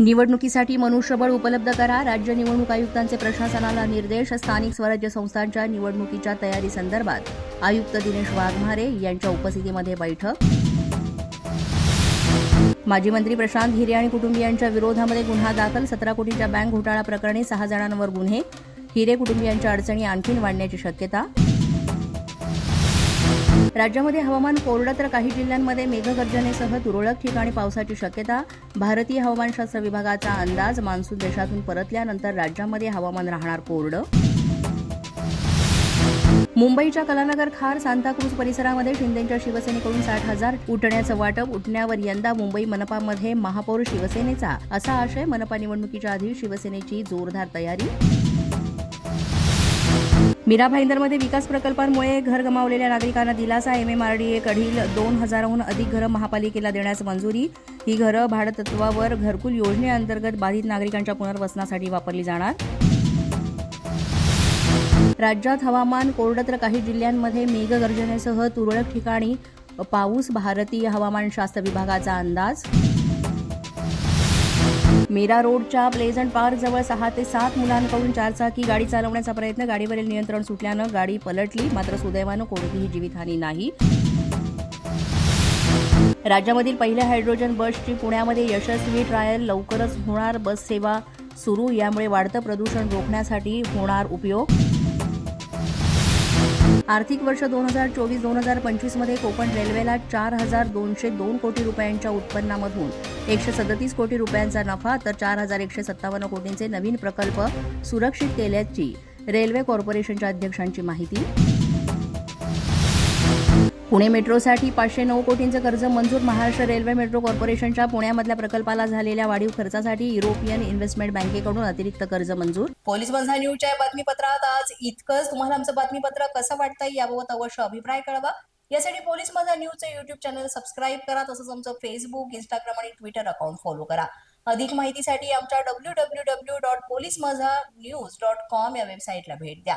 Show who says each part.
Speaker 1: निवडणुकीसाठी मनुष्यबळ उपलब्ध करा. राज्य निवडणूक आयुक्तांचे प्रशासनाला निर्देश. स्थानिक स्वराज्य संस्थांच्या निवडणुकीच्या तयारीसंदर्भात आयुक्त दिनेश वाघमारे यांच्या उपस्थितीमध्ये बैठक. माजी मंत्री प्रशांत हिरे आणि कुटुंबियांच्या विरोधामध्ये गुन्हा दाखल. सतरा कोटीच्या बँक घोटाळा प्रकरणी सहा जणांवर गुन्हे. हिरे कुटुंबियांच्या अडचणी आणखीन वाढण्याची शक्यता. राज्यामध्ये हवामान कोरडं तर काही जिल्ह्यांमध्ये मेघगर्जनेसह तुरळक ठिकाणी पावसाची शक्यता. भारतीय हवामानशास्त्र विभागाचा अंदाज मान्सून देशातून परतल्यानंतर राज्यामध्ये हवामान राहणार कोरडं. मुंबईच्या कलानगर खार सांताक्रूज परिसरामध्ये शिंदेच्या शिवसेनेकडून साठ हजार उठण्याचं वाटप उठण्यावर यंदा मुंबई मनपामध्ये महापौर शिवसेनेचा असा आशय मनपा निवडणुकीच्या आधी शिवसेनेची जोरदार तयारी. मीरा भाईंदरमध्ये विकास प्रकल्पांमुळे घर गमावलेल्या नागरिकांना दिलासा. एम एम आर डी एकडील दोन हजाराहून अधिक घरं महापालिकेला देण्यास मंजुरी. ही घरं भाडतत्वावर घरकुल योजनेअंतर्गत बाधित नागरिकांच्या पुनर्वसनासाठी वापरली जाणार. राज्यात हवामान कोरडं तर काही जिल्ह्यांमध्ये मेघगर्जनेसह तुरळक ठिकाणी पाऊस भारतीय हवामानशास्त्र विभागाचा अंदाज मीरा रोडच्या प्लेझंट पार्क जवळ सहा ते सात मुलांकडून चारचाकी गाडी चालवण्याचा प्रयत्न. गाडीवरील नियंत्रण सुटल्यानं गाडी पलटली. मात्र सुदैवानं कोणतीही जीवितहानी नाही. राज्यामधील पहिल्या हायड्रोजन बसची पुण्यामध्ये यशस्वी ट्रायल लवकरच होणार बस सेवा सुरू. यामुळे वाढतं प्रदूषण रोखण्यासाठी होणार उपयोग. आर्थिक वर्ष दोन हजार चोवीस दोन हजार पंचवीसमध्ये कोकण रेल्वेला चार हजार दोनशे दोन कोटी रुपयांच्या उत्पन्नामधून एकशे सदतीस कोटी रुपयांचा नफा तर चार हजार एकशे सत्तावन्न कोटींचे नवीन प्रकल्प सुरक्षित केल्याची रेल्वे कॉर्पोरेशनच्या अध्यक्षांची माहिती. पुणे मेट्रोसाठी पाचशे नऊ कोटींचं कर्ज मंजूर महाराष्ट्र रेल्वे मेट्रो कॉर्पोरेशनच्या पुण्यामधल्या प्रकल्पाला झालेल्या वाढीव खर्चासाठी युरोपियन इन्व्हेस्टमेंट बँकेकडून अतिरिक्त कर्ज मंजूर.
Speaker 2: पोलीस बंधा न्यूजच्या बातमीपत्रात आज इतकंच. तुम्हाला आमचं बातमीपत्र कसं वाटतंय याबाबत अवश्य अभिप्राय कळवा. यासाठी पोलीस माझा न्यूजचं युट्यूब चॅनल सबस्क्राईब करा तसंच आमचं फेसबुक इंस्टाग्राम आणि ट्विटर अकाउंट फॉलो करा. अधिक माहितीसाठी आमच्या W W W dot police Majha news dot com या वेबसाईटला भेट द्या.